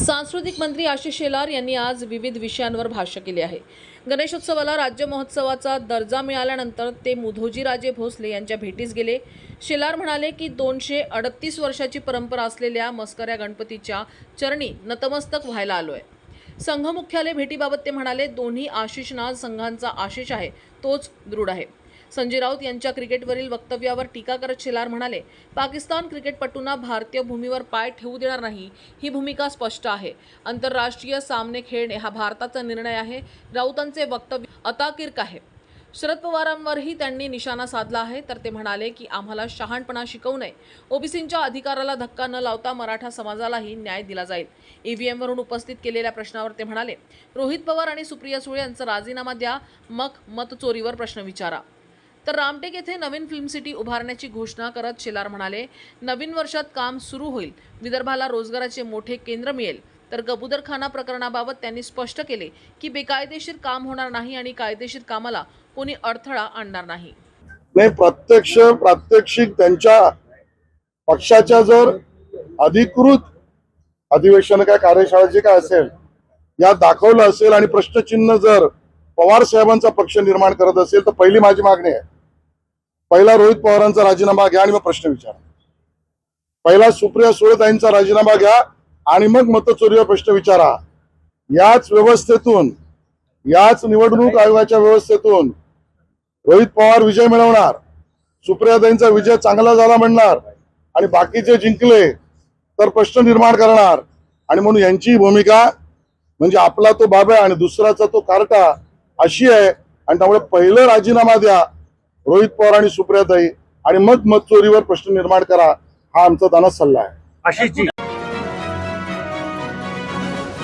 सांस्कृतिक मंत्री आशिष शेलार यांनी आज विविध विषयांवर भाष्य केले आहे. गणेशोत्सवाला राज्य महोत्सवाचा दर्जा मिळाल्यानंतर ते मुधोजीराजे भोसले यांच्या भेटीस गेले. शेलार म्हणाले की दोनशे अडतीस वर्षाची परंपरा असलेल्या मस्कऱ्या गणपतीच्या चरणी नतमस्तक व्हायला आलो आहे संघ मुख्यालय भेटीबाबत ते म्हणाले दोन्ही आशिषनाथ संघांचा आशिष आहे तोच दृढ आहे. संजय राऊत यांच्या क्रिकेटवरील वक्तव्यावर टीका करत शेलार म्हणाले पाकिस्तान क्रिकेटपटूंना भारतीय भूमीवर पाय ठेवू देणार नाही ही भूमिका स्पष्ट आहे. आंतरराष्ट्रीय सामने खेळणे हा भारताचा निर्णय आहे. राऊतांचे वक्तव्य अताकिर्क आहे. शरद पवारांवरही त्यांनी निशाणा साधला आहे. तर ते म्हणाले की आम्हाला शहाणपणा शिकवू नये. ओबीसींच्या अधिकाराला धक्का न लावता मराठा समाजालाही न्याय दिला जाईल. ईव्हीएमवरून उपस्थित केलेल्या प्रश्नावर ते म्हणाले रोहित पवार आणि सुप्रिया सुळे यांचा राजीनामा द्या. मग मतचोरीवर प्रश्न विचारा. तर रामटेक येथे नवीन फिल्म सिटी उभारण्याची घोषणा करत शेलार म्हणाले नवीन वर्षात काम सुरू होईल. विदर्भाला रोजगाराचे मोठे केंद्र मिळेल. तर गबुदरखाना प्रकरणाबाबत त्यांनी स्पष्ट केले की बेकायदेशीर काम होणार नाही आणि कायदेशीर कामाला कोणी अडथळा आणणार नाही. नाही प्रत्यक्ष प्रात्यक्षिक त्यांच्या पक्षाच्या जर अधिकृत अधिवेशन काय कार्यशाळा जे काय असेल यात दाखवलं असेल आणि प्रश्नचिन्ह जर पवार साहेबांचा पक्ष निर्माण करत असेल तर पहिली माझी मागणी आहे. पहिला रोहित पवारांचा राजीनामा घ्या आणि मग प्रश्न विचारा. पहिला सुप्रिया सुळेताईंचा राजीनामा घ्या आणि मग मतचोरीवर प्रश्न विचारा. याच व्यवस्थेतून याच निवडणूक आयोगाच्या व्यवस्थेतून रोहित पवार विजय मिळवणार. सुप्रियाताईंचा विजय चांगला झाला म्हणणार. आणि बाकीचे जिंकले तर प्रश्न निर्माण करणार. आणि म्हणून यांची भूमिका म्हणजे आपला तो बाबा आणि दुसराचा तो कारटा अशी आहे. आणि त्यामुळे पहिलं राजीनामा द्या. रोहित पवार आणि सुप्रियाताई. आणि मग मतचोरीवर प्रश्न निर्माण करा. हा आमचा त्यांना सल्ला आहे. अशी